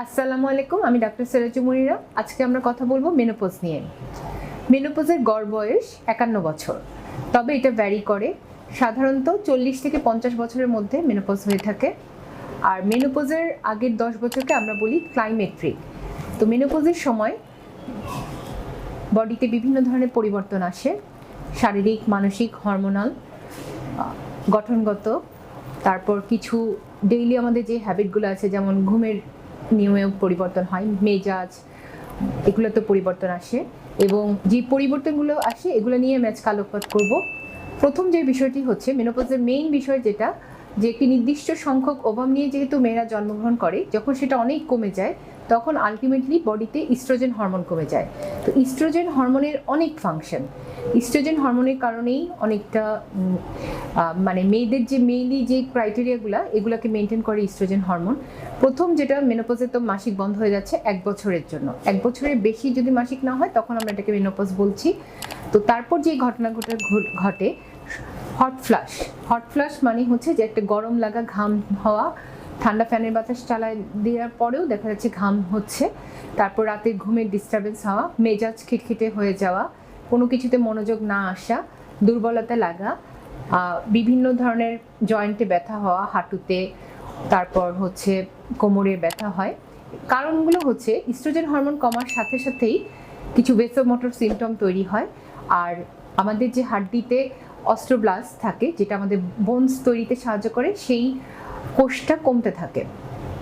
আসসালামু আলাইকুম, আমি ডাক্তার সেরাজু মনিরা। আজকে আমরা কথা বলব মেনোপোজ নিয়ে। মেনোপোজের গড় বয়স একান্ন বছর। তবে এটা ভ্যারি করে। সাধারণত চল্লিশ থেকে পঞ্চাশ বছরের মধ্যে মেনোপোজ হয়ে থাকে। আর মেনোপোজের আগের দশ বছরকে আমরা বলি ক্লাইমেট্রিক তো মেনোপোজের সময় বডিতে বিভিন্ন ধরনের পরিবর্তন আসে। শারীরিক, মানসিক হরমোনাল গঠনগত। তারপর কিছু ডেইলি আমাদের যে হ্যাবিটগুলো আছে, যেমন ঘুমের নিয়মেও পরিবর্তন হয়, মেজাজ, এগুলো তো পরিবর্তন আসে। এবং যে পরিবর্তনগুলো আসে, এগুলো নিয়ে ম্যাচ আলোকপাত করব। প্রথম যে বিষয়টি হচ্ছে, মেনোপজের মেইন বিষয় যেটা, যে একটি নির্দিষ্ট সংখ্যক ওভাম নিয়ে যেহেতু মেয়েরা জন্মগ্রহণ করে, যখন সেটা অনেক কমে যায় তখন আলটিমেটলি বডিতে ইস্ট্রোজেন হরমোন কমে যায়। তো ইস্ট্রোজেন হরমোনের অনেক ফাংশন ইস্ট্রোজেন হরমোনের কারণেই অনেকটা মানে মেয়েদের যে মেইনলি যে ক্রাইটেরিয়াগুলো এগুলোকে মেনটেন করে ইস্ট্রোজেন হরমোন প্রথম যেটা মেনোপজে তো মাসিক বন্ধ হয়ে যাচ্ছে এক বছরের জন্য। এক বছরের বেশি যদি মাসিক না হয়, তখন আমরা এটাকে মেনোপজ বলছি। তো তারপর যে ঘটনা ঘটে ঘটে হট ফ্লাশ হট ফ্লাশ মানে হচ্ছে যে একটা গরম লাগা ঘাম হওয়া ঠান্ডা ফ্যানের বাতাস চালায় দেওয়ার পরেও দেখা যাচ্ছে ঘাম হচ্ছে। তারপর রাতে ঘুমের ডিস্টারবেন্স হওয়া, মেজাজ খিটখিটে হয়ে যাওয়া, কোনো কিছুতে মনোযোগ না আসা, দুর্বলতা লাগা বিভিন্ন ধরনের জয়েন্টে ব্যথা হওয়া, হাঁটুতে, তারপর হচ্ছে কোমরে ব্যথা হয়। কারণগুলো হচ্ছে ইস্ট্রোজেন হরমোন কমার সাথে সাথেই কিছু ভেসোমোটর সিমটম তৈরি হয়। আর আমাদের যে হাড্ডিতে অস্ট্রোব্লাস্ট থাকে, যেটা আমাদের বোনস তৈরিতে সাহায্য করে, সেই কোষটা কমতে থাকে,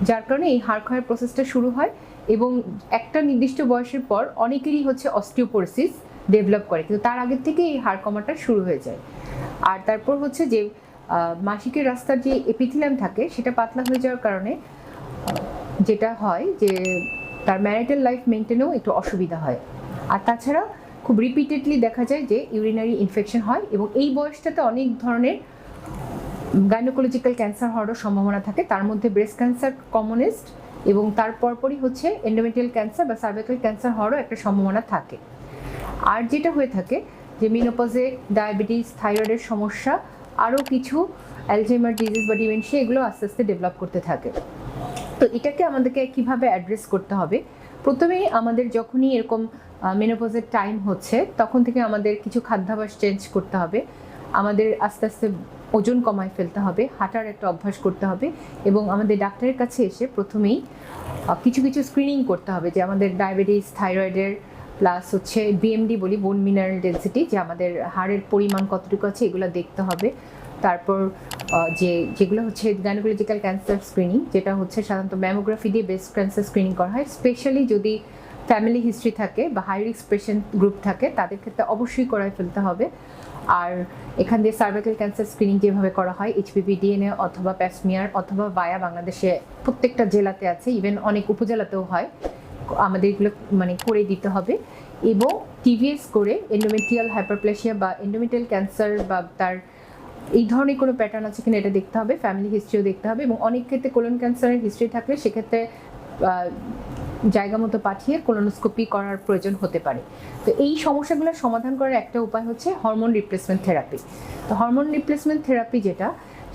যার কারণে এই হাড় ক্ষয়ের প্রসেসটা শুরু হয় এবং একটা নির্দিষ্ট বয়সের পর অনেকেরই হচ্ছে অস্টিওপোরোসিস ডেভেলপ করে, কিন্তু তার আগের থেকে এই হাড় কমাটা শুরু হয়ে যায়। আর তারপর হচ্ছে যে মাসিকের রাস্তার যে এপিথিলিয়াম থাকে, সেটা পাতলা হয়ে যাওয়ার কারণে যেটা হয় যে, তার ম্যারিটাল লাইফ মেনটেনেও একটু অসুবিধা হয়। আর তাছাড়া খুব রিপিটেডলি দেখা যায় যে ইউরিনারি ইনফেকশন হয় এবং এই বয়সটাতে অনেক ধরনের গাইনোকোলজিক্যাল ক্যান্সার হওয়ারও সম্ভাবনা থাকে। তার মধ্যে ব্রেস্ট ক্যান্সার কমনেস্ট এবং তার পরপরই হচ্ছে এন্ডোমেট্রিয়াল ক্যান্সার বা সার্ভাইকাল ক্যান্সার হওয়ারও একটা সম্ভাবনা থাকে। আর যেটা হয়ে থাকে যে মিনোপজে ডায়াবেটিস থাইরয়েডের সমস্যা, আরও কিছু অ্যালজাইমার ডিজিজ বা ডিমেনশিয়া এগুলো আস্তে আস্তে ডেভেলপ করতে থাকে। তো এটাকে আমাদেরকে কীভাবে অ্যাড্রেস করতে হবে? প্রথমেই আমাদের যখনই এরকম মেনোপজের টাইম হচ্ছে, তখন থেকে আমাদের কিছু খাদ্যাভ্যাস চেঞ্জ করতে হবে। আমাদের আস্তে আস্তে ওজন কমায় ফেলতে হবে হাঁটার একটা অভ্যাস করতে হবে এবং আমাদের ডাক্তারের কাছে এসে প্রথমেই কিছু কিছু স্ক্রিনিং করতে হবে যে আমাদের ডায়াবেটিস থাইরয়েডের প্লাস হচ্ছে বিএমডি বলি বোন মিনারেল ডেন্সিটি যে আমাদের হাড়ের পরিমাণ কতটুকু আছে এগুলো দেখতে হবে। তারপর যে যেগুলো হচ্ছে গাইনোকোলজিক্যাল ক্যান্সার স্ক্রিনিং যেটা হচ্ছে সাধারণত ম্যামোগ্রাফি দিয়ে বেস্ট ক্যান্সার স্ক্রিনিং করা হয়। স্পেশালি যদি ফ্যামিলি হিস্ট্রি থাকে বা হাই রিস্ক পেশেন্ট গ্রুপ থাকে, তাদের ক্ষেত্রে অবশ্যই করায় ফেলতে হবে। আর এখান দিয়ে সার্ভাইকাল ক্যান্সার স্ক্রিনিং যেভাবে করা হয় এইচপিভি ডিএনএ অথবা প্যাসমিয়ার অথবা বায়া বাংলাদেশে প্রত্যেকটা জেলাতে আছে ইভেন অনেক উপজেলাতেও হয়, আমাদের এগুলো মানে করে দিতে হবে। এবং টিভিএস করে এন্ডোমেট্রিয়াল হাইপারপ্লেশিয়া বা এন্ডোমেট্রিয়াল ক্যান্সার বা তার এই ধরনের কোনো প্যাটার্ন আছে কিনা এটা দেখতে হবে ফ্যামিলি হিস্ট্রিও দেখতে হবে এবং অনেক ক্ষেত্রে কোলন ক্যান্সারের হিস্ট্রি থাকলে সেক্ষেত্রে জায়গা মতো পাঠিয়ে কোলোনোস্কোপি করার প্রয়োজন হতে পারে। তো এই সমস্যাগুলোর সমাধান করার একটা উপায় হচ্ছে হরমোন রিপ্লেসমেন্ট থেরাপি তো হরমোন রিপ্লেসমেন্ট থেরাপি যেটা,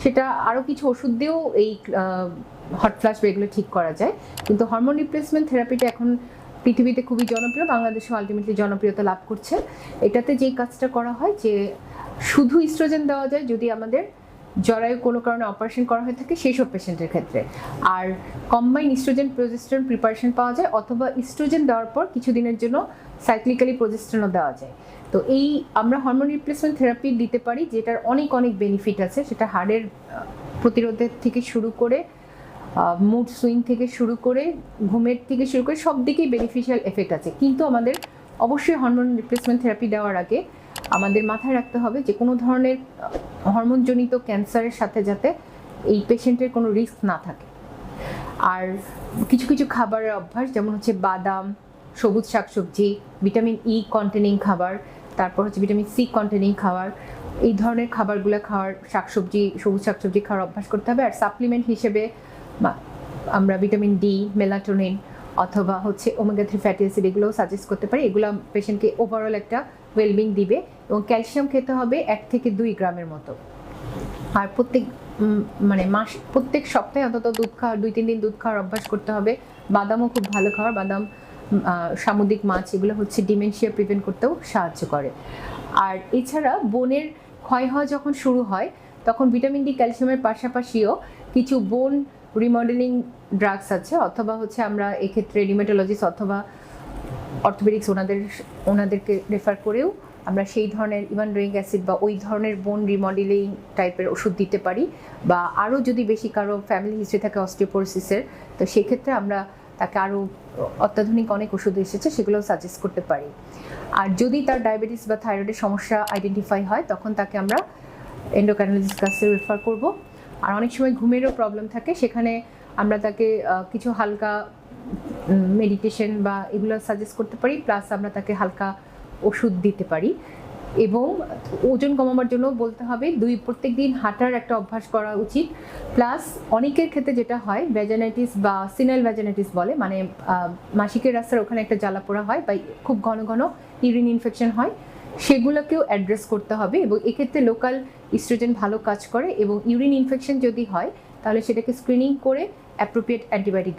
সেটা আরও কিছু ওষুধ দিয়েও এই হট ফ্লাশ এগুলো ঠিক করা যায়। কিন্তু হরমোন রিপ্লেসমেন্ট থেরাপিটা এখন পৃথিবীতে খুবই জনপ্রিয় বাংলাদেশে আলটিমেটলি জনপ্রিয়তা লাভ করছে। এটাতে যেই কাজটা করা হয় যে, শুধু ইস্ট্রোজেন দেওয়া যায় যদি আমাদের জরায়ু কোনো কারণে অপারেশন করা হয়ে থাকে, সেই সব পেশেন্টের ক্ষেত্রে। আর কম্বাইন ইস্ট্রোজেন প্রজেস্ট্রন প্রিপারেশন পাওয়া যায়, অথবা ইস্ট্রোজেন দেওয়ার পর কিছুদিনের জন্য সাইক্লিক্যালি প্রজেস্ট্রনও দেওয়া যায়। তো এই আমরা হরমোন রিপ্লেসমেন্ট থেরাপি দিতে পারি, যেটার অনেক অনেক বেনিফিট আছে। সেটা হাড়ের প্রতিরোধের থেকে শুরু করে মুড সুইং থেকে শুরু করে, ঘুমের থেকে শুরু করে সব দিকেই বেনিফিশিয়াল এফেক্ট আছে। কিন্তু আমাদের অবশ্যই হরমোন রিপ্লেসমেন্ট থেরাপি দেওয়ার আগে আমাদের মাথায় রাখতে হবে যে কোনো ধরনের হরমোনজনিত ক্যান্সারের সাথে যাতে এই পেশেন্টের কোনো রিস্ক না থাকে। আর কিছু কিছু খাবারের অভ্যাস, যেমন হচ্ছে বাদাম, সবুজ শাকসবজি, ভিটামিন ই কন্টেনিং খাবার তারপর হচ্ছে ভিটামিন সি কন্টেনিং খাবার এই ধরনের খাবারগুলো খাওয়ার, শাকসবজি, সবুজ শাকসবজি খাওয়ার অভ্যাস করতে হবে। আর সাপ্লিমেন্ট হিসেবে আমরা ভিটামিন ডি মেলাটোনিন অথবা হচ্ছে ওমেগা থ্রি ফ্যাটি অ্যাসিড এগুলোও সাজেস্ট করতে পারি। এগুলো পেশেন্টকে ওভারঅল একটা ওয়েলবিং দিবে এবং ক্যালসিয়াম খেতে হবে এক থেকে দুই গ্রামের মতো। আর প্রত্যেক মানে মাস, প্রত্যেক সপ্তাহে অন্তত দুধ খাওয়া দুই, তিন দিন দুধ খাওয়ার অভ্যাস করতে হবে। বাদামও খুব ভালো খাওয়ার, বাদাম সামুদ্রিক মাছ, এগুলো হচ্ছে ডিমেনশিয়া প্রিভেন্ট করতেও সাহায্য করে। আর এছাড়া বোনের ক্ষয় হওয়া যখন শুরু হয়, তখন ভিটামিন ডি ক্যালসিয়ামের পাশাপাশিও কিছু বোন রিমডেলিং ড্রাগস আছে, অথবা হচ্ছে আমরা এক্ষেত্রে রিমেটোলজিস্ট অথবা অর্থোপেডিক্স ওনাদের, ওনাদেরকে রেফার করেও আমরা সেই ধরনের ইভানড্রোয়িং অ্যাসিড বা ওই ধরনের বোন রিমডেলিং টাইপের ওষুধ দিতে পারি বা আরও যদি বেশি কারও ফ্যামিলি হিস্ট্রি থাকে অস্টিওপোরোসিসের তো সেক্ষেত্রে আমরা তাকে আরও অত্যাধুনিক অনেক ওষুধ এসেছে সেগুলো সাজেস্ট করতে পারি। আর যদি তার ডায়াবেটিস বা থাইরয়েডের সমস্যা আইডেন্টিফাই হয়, তখন তাকে আমরা এন্ডোক্যানালিস্ট কাছে রেফার করব। আর অনেক সময় ঘুমেরও প্রবলেম থাকে, সেখানে আমরা তাকে কিছু হালকা মেডিটেশন বা এগুলো সাজেস্ট করতে পারি প্লাস আমরা তাকে হালকা ওষুধ দিতে পারি। এবং ওজন কমাবার জন্য বলতে হবে, দুই প্রত্যেক দিন হাঁটার একটা অভ্যাস করা উচিত। প্লাস অনেকের ক্ষেত্রে যেটা হয় ভ্যাজানাইটিস বা সিনাল ভ্যাজানাইটিস বলে মানে মাসিকের রাস্তার ওখানে একটা জ্বালা পোড়া হয় বা খুব ঘন ঘন ইউরিন ইনফেকশন হয়, সেগুলোকেও অ্যাড্রেস করতে হবে। এবং এক্ষেত্রে লোকাল ইস্ট্রোজেন ভালো কাজ করে এবং ইউরিন ইনফেকশন যদি হয়, তাহলে সেটাকে স্ক্রিনিং করে অ্যাপ্রোপ্রিয়েট অ্যান্টিবায়োটিক